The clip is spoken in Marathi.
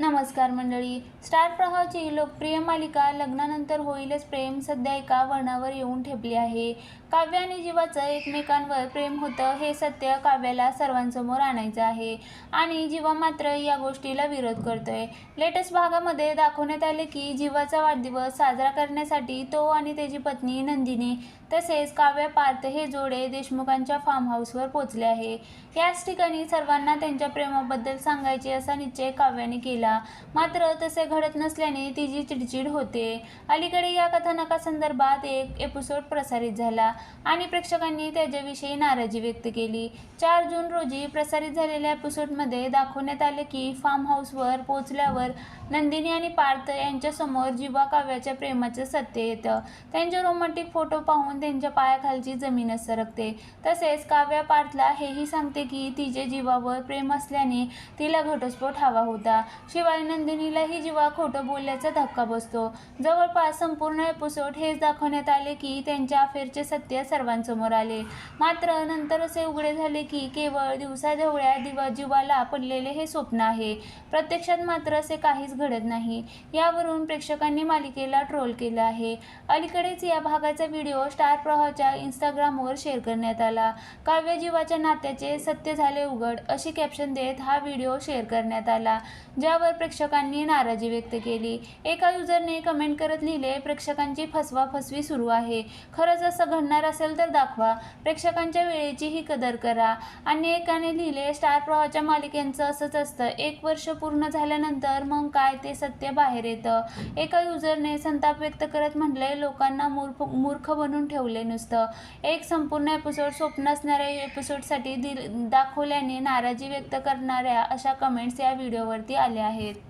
नमस्कार मंडळी. स्टार प्रवाहाची लोकप्रिय मालिका लग्नानंतर होईलच प्रेम. सध्या एका वळणावर येऊन ठेपली आहे. काव्य आणि जीवाचं एकमेकांवर प्रेम होतं हे सत्य काव्याला सर्वांसमोर आणायचं आहे. आणि जीवा मात्र या गोष्टीला विरोध करतोय. लेटेस्ट भागामध्ये दाखवण्यात आले की जीवाचा वाढदिवस साजरा करण्यासाठी तो आणि त्याची पत्नी नंदिनी तसेच काव्य पार्थ हे जोडे देशमुखांच्या फार्म हाऊसवर पोचले आहे. याच ठिकाणी सर्वांना त्यांच्या प्रेमाबद्दल सांगायचे असा निश्चय काव्याने केला. मात्र तसे घडत नसल्याने तिची चिडचिड होते अलीकडे या कथानकासंदर्भात एक एपिसोड प्रसारित झाला आणि प्रेक्षकांनी त्याच्याविषयी नाराजी व्यक्त केली. चार जून रोजी प्रसारित झालेल्या एपिसोडमध्ये दाखवण्यात आले की फार्म हाऊसवर पोचल्यावर नंदिनी आणि पार्थ यांच्यासमोर जीवा काव्याच्या प्रेमाचं सत्य येतं. त्यांचे रोमॅन्टिक फोटो पाहून त्यांच्या पायाखालची जमीनच सरकते. तसेच काव्या पार्थला हेही सांगते की तिचे जीवावर प्रेम असल्याने तिला घटस्फोट हवा होता. शिवाय नंदिनीलाही जीवा खोटं बोलल्याचा धक्का बसतो. जवळपास संपूर्ण एपिसोड हेच दाखवण्यात आले की त्यांच्या अफेअरचे सत्य सर्वांसमोर आले. मात्र नंतर असे उघडे झाले की केवळ दिवसाढवळ्या दिवा जीवाला पडलेले हे स्वप्न आहे. प्रत्यक्षात मात्र असे काहीच घडत नाही. यावरून प्रेक्षकांनी मालिकेला ट्रोल केलं आहे. अलीकडेच या भागाचा व्हिडिओ स्टार प्रवाहच्या इंस्टाग्रामवर शेअर करण्यात आला. काव्य जीवाच्या नात्याचे सत्य झाले उघड अशी कॅप्शन देत हा व्हिडिओ शेअर करण्यात आला. यावर प्रेक्षकांनी नाराजी व्यक्त केली. एका युजरने कमेंट करत लिहिले प्रेक्षकांची फसवा फसवी सुरू आहे. खरंच असं घडणार असेल तर दाखवा. प्रेक्षकांच्या वेळेची ही कदर करा. आणि एकाने लिहिले स्टार प्रवाहाच्या मालिकेचं असंच असतं. एक वर्ष पूर्ण झाल्यानंतर मग काय ते सत्य बाहेर येतं. एका युजरने संताप व्यक्त करत म्हटलंय लोकांना मूर्ख मूर्ख बनून ठेवले नुसतं. एक संपूर्ण एपिसोड स्वप्न असणाऱ्या एपिसोडसाठी दिल दाखवल्याने नाराजी व्यक्त करणाऱ्या अशा कमेंट्स या व्हिडिओवरती आल्या आहेत.